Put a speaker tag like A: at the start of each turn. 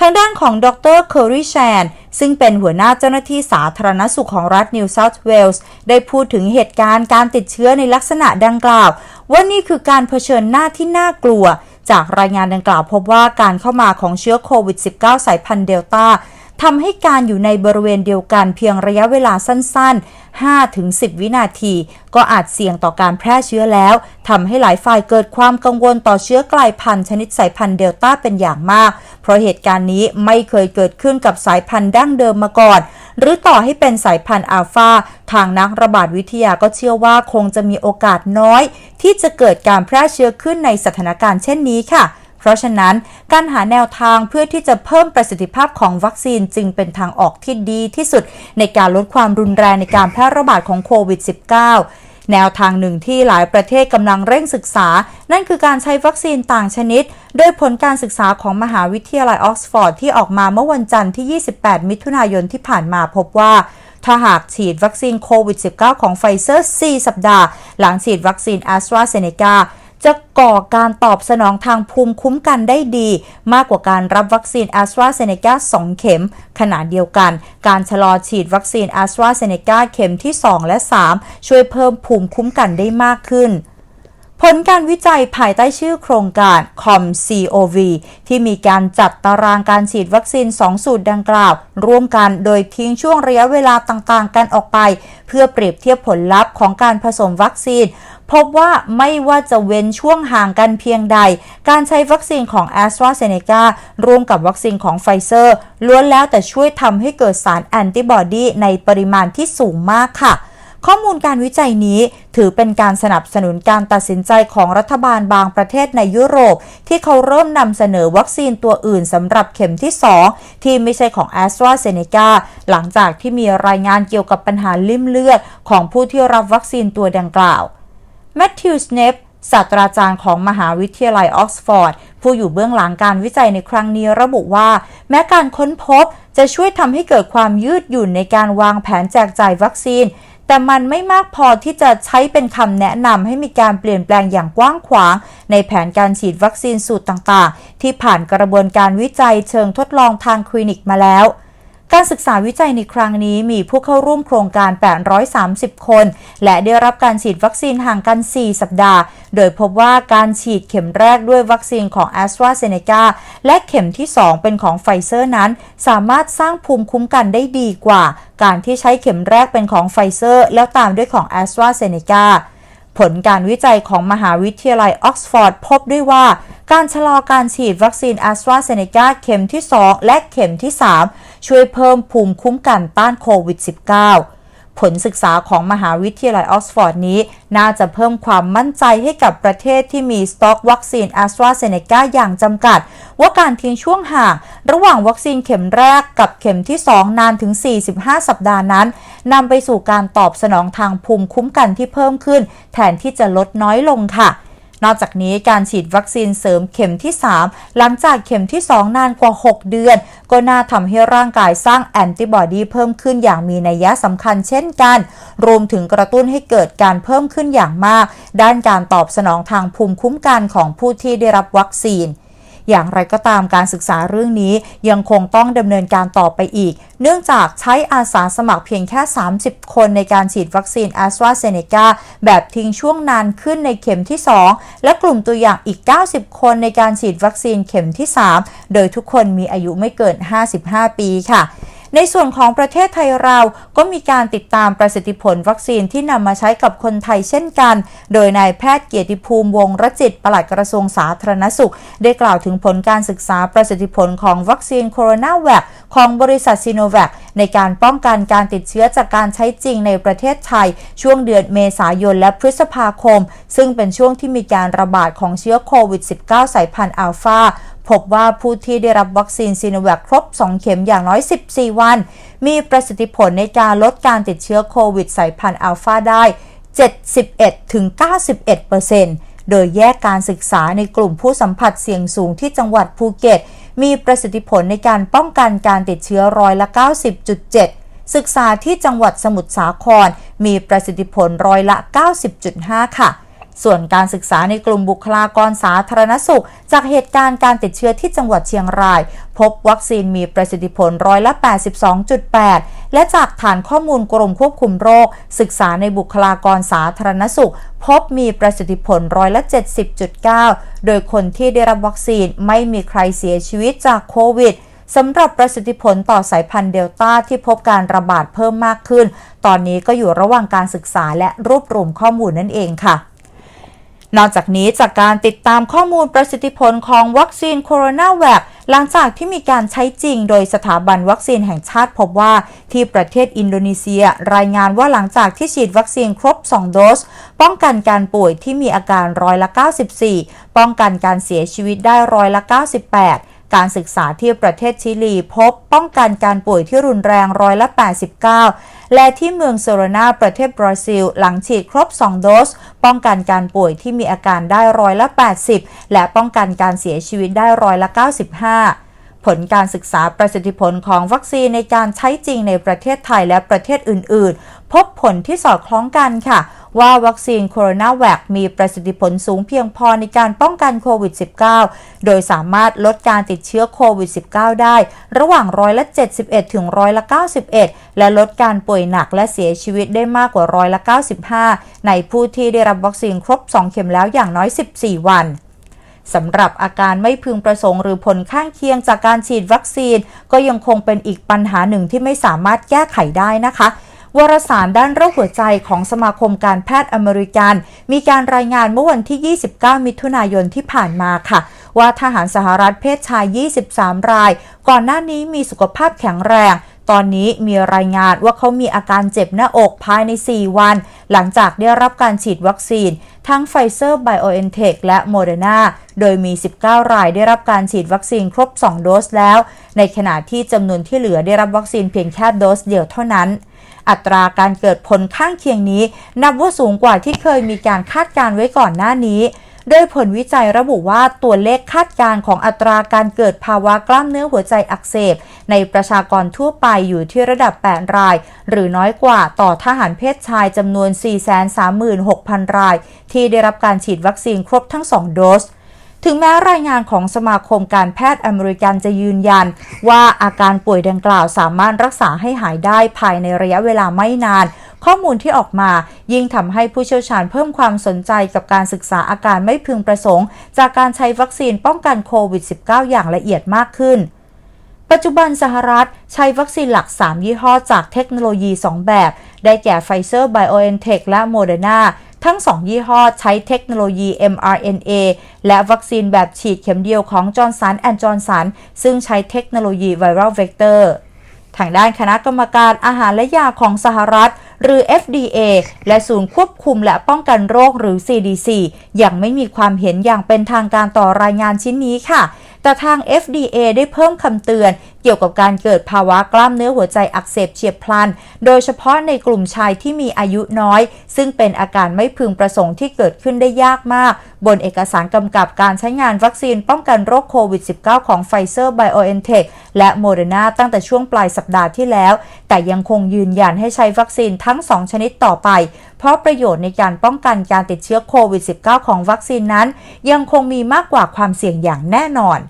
A: ทางด้านของดรเคอร์รีแชนซึ่งเป็นหัวหน้าเจ้าหน้าที่สาธารณสุขของรัฐนิวเซาท์เวลส์ได้พูดถึงเหตุการณ์การติดเชื้อในลักษณะดังกล่าว ว่านี่คือการเผชิญหน้าที่น่ากลัว จากรายงานดังกล่าวพบว่าการเข้ามาของเชื้อโควิด -19 สายพันธุ์เดลต้า ทำให้การอยู่ในบริเวณเดียวกันเพียงระยะเวลาสั้น ๆ 5-10 วินาที ก็อาจเสี่ยงต่อการแพร่เชื้อแล้วทำให้หลายฝ่ายเกิดความกังวลต่อเชื้อกลายพันธุ์ชนิดสายพันธุ์เดลต้าเป็นอย่างมาก เพราะเหตุการณ์นี้ไม่เคยเกิดขึ้นกับสายพันธุ์ดั้งเดิมมาก่อน หรือต่อให้เป็นสายพันธุ์อัลฟาทางนักระบาดวิทยาก็เชื่อว่าคงจะมีโอกาสน้อย ที่จะเกิดการแพร่เชื้อขึ้นในสถานการณ์เช่นนี้ค่ะ ราะฉะนั้นการหาแนวทางเพื่อที่จะเพิ่มประสิทธิภาพของวัคซีนจึงเป็นทางออกที่ดีที่สุด ในการลดความรุนแรงในการแพร่ระบาดของโควิด -19 แนวทางหนึ่งที่หลายประเทศกำลังเร่งศึกษา นั่นคือการใช้วัคซีนต่างชนิด โดยผลการศึกษาของมหาวิทยาลัยออกซฟอร์ดที่ออกมาเมื่อวันจันทร์ที่ 28 มิถุนายนที่ผ่านมาพบว่าถ้าหากฉีดวัคซีนโควิด -19 ของไฟเซอร์ 4 สัปดาห์ หลังฉีดวัคซีนแอสตราเซเนกา จะก่อการตอบสนองทางภูมิคุ้มกันได้ดี มากกว่าการรับวัคซีนแอสตราเซเนกา2 เข็ม ขณะเดียวกัน การชะลอฉีดวัคซีนแอสตราเซเนกาเข็มที่ 2 และ 3 ช่วยเพิ่มภูมิคุ้มกันได้มากขึ้น ผลการวิจัยภายใต้ชื่อโครงการ COM-COV ที่มีการจัดตารางการฉีดวัคซีน 2 สูตรดังกล่าว ร่วมกันโดยทิ้งช่วงระยะเวลาต่างๆ กันออกไป เพื่อเปรียบเทียบผลลัพธ์ของการผสมวัคซีน พบว่าไม่ว่าจะเว้นช่วงห่างกันเพียงใด การใช้วัคซีนของ a s t r a z เซ e c a ร่วมกับวัคซีนของไฟเซอร์ล้วนแล้วแต่ช่วยทำให้เกิดสารแอนติบอดีในปริมาณที่สูงมากค่ะ ข้อมูลการวิจัยนี้ถือเป็นการสนับสนุนการตัดสินใจของรัฐบาลบางประเทศในยุโรป ที่เขาเริ่มนำเสนอวัคซีนตัวอื่นสำหรับเข็มที่ 2 ที่ไม่ใช่ของ a s t r a z เซ e c a หลังจากที่มีรายงานเกี่ยวกับปัญหาลิ่มเลือด ของผู้ที่รับวัคซีนตัวดังกล่าวแมทธิวสเนปศาสตราจารย์ของมหาวิทยาลัยออกซฟอร์ด ผู้อยู่เบื้องหลังการวิจัยในครั้งนี้ระบุว่า แม้การค้นพบจะช่วยทำให้เกิดความยืดหยุ่นในการวางแผนแจกจ่ายวัคซีน แต่มันไม่มากพอที่จะใช้เป็นคำแนะนำให้มีการเปลี่ยนแปลงอย่างกว้างขวาง ในแผนการฉีดวัคซีนสูตรต่างๆ ที่ผ่านกระบวนการวิจัยเชิงทดลองทางคลินิกมาแล้ว การศึกษาวิจัยในครั้งนี้มีผู้เข้าร่วมโครงการ 830 คน และได้รับการฉีดวัคซีนห่างกัน 4 สัปดาห์ โดยพบว่าการฉีดเข็มแรกด้วยวัคซีนของ a s t r a z เซ e c a และเข็มที่ 2 เป็นของไฟเซอร์นั้น สามารถสร้างภูมิคุ้มกันได้ดีกว่า การที่ใช้เข็มแรกเป็นของไฟเซอร์ แล้วตามด้วยของ a s t r a z เซ e c a ผลการวิจัยของมหาวิทยาลัยออกซฟอร์ดพบด้วยว่า การชะลอการฉีดวัคซีนแอสตราเซเนกาเข็มที่ 2 และเข็มที่ 3 ช่วยเพิ่มภูมิคุ้มกันต้านโควิด -19 ผลศึกษาของมหาวิทยาลัยออกซฟอร์ดนี้ น่าจะเพิ่มความมั่นใจให้กับประเทศที่มีสต็อกวัคซีนแอสตราเซเนกาอย่างจำกัด ว่าการทิ้งช่วงห่าง ระหว่างวัคซีนเข็มแรกกับเข็มที่ 2 นานถึง 45 สัปดาห์นั้นนำไปสู่การตอบสนองทางภูมิคุ้มกันที่เพิ่มขึ้น แทนที่จะลดน้อยลงค่ะ นอกจากนี้การฉีดวัคซีนเสริมเข็มที่ 3 หลังจากเข็มที่ 2 นานกว่า 6 เดือน ก็น่าทำให้ร่างกายสร้างแอนติบอดีเพิ่มขึ้นอย่างมีนัยยะสำคัญเช่นกัน รวมถึงกระตุ้นให้เกิดการเพิ่มขึ้นอย่างมาก ด้านการตอบสนองทางภูมิคุ้มกันของผู้ที่ได้รับวัคซีน อย่างไรก็ตามการศึกษาเรื่องนี้ยังคงต้องดำเนินการต่อไปอีก เนื่องจากใช้อาสาสมัครเพียงแค่ 30 คนในการฉีดวัคซีนแอสตราเซเนกาแบบทิ้งช่วงนานขึ้นในเข็มที่ 2 และกลุ่มตัวอย่างอีก 90 คนในการฉีดวัคซีนเข็มที่ 3 โดยทุกคนมีอายุไม่เกิน 55 ปีค่ะ ในส่วนของประเทศไทยเราก็มีการติดตามประสิทธิผลวัคซีนที่นำมาใช้กับคนไทยเช่นกัน โดยนายแพทย์เกียรติภูมิวงรจิตปลัดกระทรวงสาธารณสุข ได้กล่าวถึงผลการศึกษาประสิทธิผลของวัคซีนโคโรนาแวคของบริษัทซีโนแวคในการป้องกันการติดเชื้อจากการใช้จริงในประเทศไทย ช่วงเดือนเมษายนและพฤษภาคม ซึ่งเป็นช่วงที่มีการระบาดของเชื้อโควิด -19 สายพันธุ์อัลฟา พบว่าผู้ที่ได้รับวัคซีนซีโนแวคครบ 2 เข็มอย่างน้อย 14 วัน มีประสิทธิผลในการลดการติดเชื้อโควิดสายพันธุ์อัลฟาได้ 71-91%โดยแยกการศึกษาในกลุ่มผู้สัมผัสเสี่ยงสูงที่จังหวัดภูเก็ต มีประสิทธิผลในการป้องกันการติดเชื้อร้อยละ 90.7 ศึกษาที่จังหวัดสมุทรสาคร มีประสิทธิผลร้อยละ 90.5 ค่ะ ส่วนการศึกษาในกลุ่มบุคลากรสาธารณสุข จากเหตุการณ์การติดเชื้อที่จังหวัดเชียงราย พบวัคซีนมีประสิทธิผลร้อยละ 82.8 และจากฐานข้อมูลกรมควบคุมโรค ศึกษาในบุคลากรสาธารณสุข พบมีประสิทธิผลร้อยละ 70.9 โดยคนที่ได้รับวัคซีนไม่มีใครเสียชีวิตจากโควิดสำหรับประสิทธิผลต่อสายพันธุ์เดลต้าที่พบการระบาดเพิ่มมากขึ้น ตอนนี้ก็อยู่ระหว่างการศึกษาและรวบรวมข้อมูลนั่นเองค่ะ นอกจากนี้จากการติดตามข้อมูลประสิทธิผลของวัคซีนโคโรนาแวคหลังจากที่มีการใช้จริงโดยสถาบันวัคซีนแห่งชาติพบว่าที่ประเทศอินโดนีเซีย รายงานว่าหลังจากที่ฉีดวัคซีนครบ 2 โดส ป้องกันการป่วยที่มีอาการร้อยละ 94 ป้องกันการเสียชีวิตได้ร้อยละ 98การศึกษาที่ประเทศชิลีพบป้องกันการป่วยที่รุนแรงร้อยละ 89 และที่เมืองเซโรนาประเทศบราซิล หลังฉีดครบ 2 โดส ป้องกันการป่วยที่มีอาการได้ร้อยละ 80 และป้องกันการเสียชีวิตได้ร้อยละ 95 ผลการศึกษาประสิทธิผลของวัคซีนในการใช้จริงในประเทศไทยและประเทศอื่น ๆ พบผลที่สอดคล้องกันค่ะ ว่าวัคซีนโคโรนาแวคมีประสิทธิผลสูงเพียงพอในการป้องกันโควิด -19 โดยสามารถลดการติดเชื้อโควิด -19 ได้ ระหว่างร้อยละ 71 ถึงร้อยละ 91 และลดการป่วยหนักและเสียชีวิตได้มากกว่าร้อยละ 95 ในผู้ที่ได้รับวัคซีนครบ 2 เข็มแล้วอย่างน้อย 14 วัน สำหรับอาการไม่พึงประสงค์หรือผลข้างเคียงจากการฉีดวัคซีน ก็ยังคงเป็นอีกปัญหาหนึ่งที่ไม่สามารถแก้ไขได้นะคะวารสารด้านโรคหัวใจของสมาคมการแพทย์อเมริกัน มีการรายงานเมื่อวันที่ 29 มิถุนายนที่ผ่านมาค่ะ ว่าทหารสหรัฐเพศชาย 23 ราย ก่อนหน้านี้มีสุขภาพแข็งแรง ตอนนี้มีรายงานว่าเขามีอาการเจ็บหน้าอกภายใน 4 วัน หลังจากได้รับการฉีดวัคซีน ทั้งไฟเซอร์ไบโอเอนเทคและโมเดอร์นาโดยมี 19 รายได้รับการฉีดวัคซีนครบ 2 โดสแล้ว ในขณะที่จำนวนที่เหลือได้รับวัคซีนเพียงแค่โดสเดียวเท่านั้น อัตราการเกิดผลข้างเคียงนี้ นับว่าสูงกว่าที่เคยมีการคาดการไว้ก่อนหน้านี้โดยผลวิจัยระบุว่าตัวเลขคาดการของอัตราการเกิดภาวะกล้ามเนื้อหัวใจอักเสบ ในประชากรทั่วไปอยู่ที่ระดับ 8 ราย หรือน้อยกว่าต่อทหารเพศชายจำนวน 436,000 ราย ที่ได้รับการฉีดวัคซีนครบทั้ง 2 โดสถึงแม้รายงานของสมาคมการแพทย์อเมริกันจะยืนยัน ว่าอาการป่วยดังกล่าวสามารถรักษาให้หายได้ภายในระยะเวลาไม่นาน ข้อมูลที่ออกมายิ่งทำให้ผู้เชี่ยวชาญเพิ่มความสนใจกับการศึกษาอาการไม่พึงประสงค์ จากการใช้วัคซีนป้องกันโควิด -19 อย่างละเอียดมากขึ้น ปัจจุบันสหรัฐใช้วัคซีนหลัก 3 ยี่ห้อจากเทคโนโลยี 2 แบบ ได้แก่ไฟเซอร์ไบโอเอนเทคและโมเดอร์นาทั้ง 2 ยี่ห้อใช้เทคโนโลยี mRNA และวัคซีนแบบฉีดเข็มเดียวของจอร์นสันแอนด์จอร์นสันซึ่งใช้เทคโนโลยีไวรัลเวกเตอร์ทางด้านคณะกรรมการอาหารและยาของสหรัฐ หรือ FDA และศูนย์ควบคุมและป้องกันโรคหรือ CDC ยังไม่มีความเห็นอย่างเป็นทางการต่อรายงานชิ้นนี้ค่ะ แต่ทาง FDA ได้เพิ่มคำเตือน เกี่ยวกับการเกิดภาวะกล้ามเนื้อหัวใจอักเสบเฉียบพลัน โดยเฉพาะในกลุ่มชายที่มีอายุน้อย ซึ่งเป็นอาการไม่พึงประสงค์ที่เกิดขึ้นได้ยากมาก บนเอกสารกำกับการใช้งานวัคซีนป้องกันโรคโควิด -19 ของไฟเซอร์ไบโอเอนเทคและโมเดอร์นาตั้งแต่ช่วงปลายสัปดาห์ที่แล้ว แต่ยังคงยืนยันให้ใช้วัคซีนทั้ง 2 ชนิดต่อไป เพราะประโยชน์ในการป้องกันการติดเชื้อโควิด -19 ของวัคซีนนั้น ยังคงมีมากกว่าความเสี่ยงอย่างแน่นอน